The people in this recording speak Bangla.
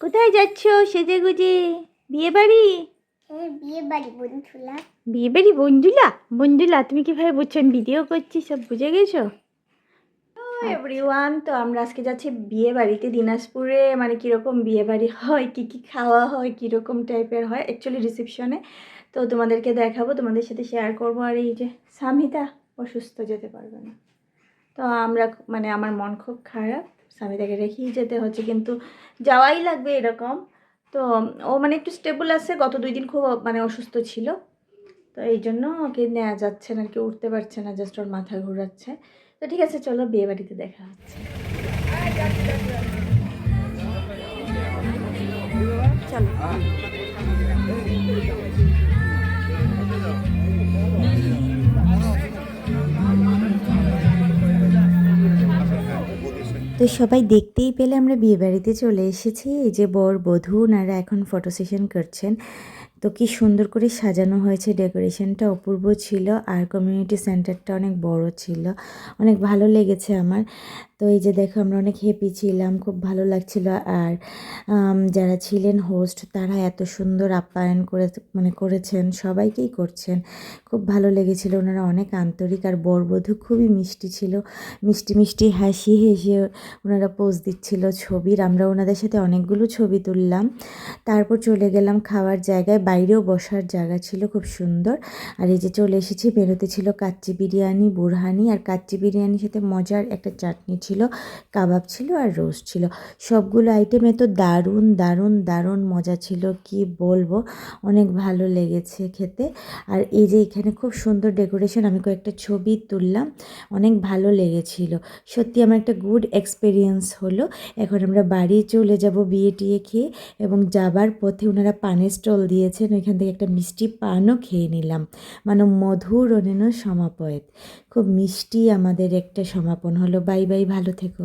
কোথায় যাচ্ছ সেজে গুজে বিয়ে বাড়ি হ্যাঁ বিয়ে বাড়ি বন্ধুলা বিয়ে বাড়ি বন্ধুলা? বন্ধুলা তুমি কীভাবে বুঝছ ভিডিও করছি সব বুঝে গেছো? এভরিওয়ান তো আমরা আজকে যাচ্ছি বিয়ে বাড়িতে দিনাজপুরে। মানে কীরকম বিয়ে বাড়ি হয় কী কী খাওয়া হয় কীরকম টাইপের হয় অ্যাকচুয়ালি রিসেপশনে তো তোমাদেরকে দেখাবো তোমাদের সাথে শেয়ার করব। আর এই যে স্বামীটা অসুস্থ যেতে পারবে না। তো আমরা মানে আমার মন খুব খারাপ। স্বামীটাকে রেখেই যেতে হচ্ছে, কিন্তু যাওয়াই লাগবে এরকম। তো ও মানে একটু স্টেবল আছে, গত দুই দিন খুব মানে অসুস্থ ছিল। তো এই জন্য ওকে নেওয়া যাচ্ছে না, আর কি উঠতে পারছে না জাস্ট ওর মাথা ঘোরাচ্ছে। তো ঠিক আছে, চলো বিয়ে বাড়িতে দেখা হচ্ছে। চলো। তো সবাই দেখতেই পেলে আমরা বিয়েবাড়িতে চলে এসেছি। এই যে বর, বধূ, ওনারা এখন ফটো সেশন করছেন। তো কি সুন্দর করে সাজানো হয়েছে ডেকোরেশনটা। অপূর্ব ছিল আর কমিউনিটি সেন্টারটা অনেক বড় ছিল। অনেক ভালো লেগেছে আমার। তো এই যে দেখো আমরা অনেক হ্যাপি ছিলাম, খুব ভালো লাগছিল। আর যারা ছিলেন হোস্ট তারা এত সুন্দর আপ্যায়ন করে মানে করেছেন, সবাইকেই করছেন। খুব ভালো লেগেছিল। ওনারা অনেক আন্তরিক আর বরবধূ, খুবই মিষ্টি ছিল। মিষ্টি মিষ্টি হাসি হেসে ওনারা পোজ দিচ্ছিল ছবির। আমরা ওনাদের সাথে অনেকগুলো ছবি তুললাম। তারপর চলে গেলাম খাওয়ার জায়গায়। বাইরেও বসার জায়গা ছিল খুব সুন্দর। আর এই যে চলে এসেছি, বেরোতে ছিল কাচ্চি বিরিয়ানি, বুরহানি। আর কাচ্চি বিরিয়ানির সাথে মজার একটা চাটনি ছিল, কাবাব ছিল আর রোস্ট ছিল। সবগুলো আইটেমে তো দারুণ দারুণ দারুণ মজা ছিল, কি বলব? অনেক ভালো লেগেছে খেতে। আর এই যে এখানে খুব সুন্দর ডেকোরেশন আমি কয়েকটা ছবি তুললাম, অনেক ভালো লেগেছিল। সত্যি আমার একটা গুড এক্সপিরিয়েন্স হলো। এখন আমরা বাড়ি চলে যাব বিয়ে টিয়ে খেয়ে এবং যাবার পথে ওনারা পানের স্টল দিয়েছেন ওইখান থেকে একটা মিষ্টি পানও খেয়ে নিলাম। মানে মধুর অনেন সমাপয়েত খুব মিষ্টি আমাদের একটা সমাপন হলো। বাই বাই, ভালো থেকো।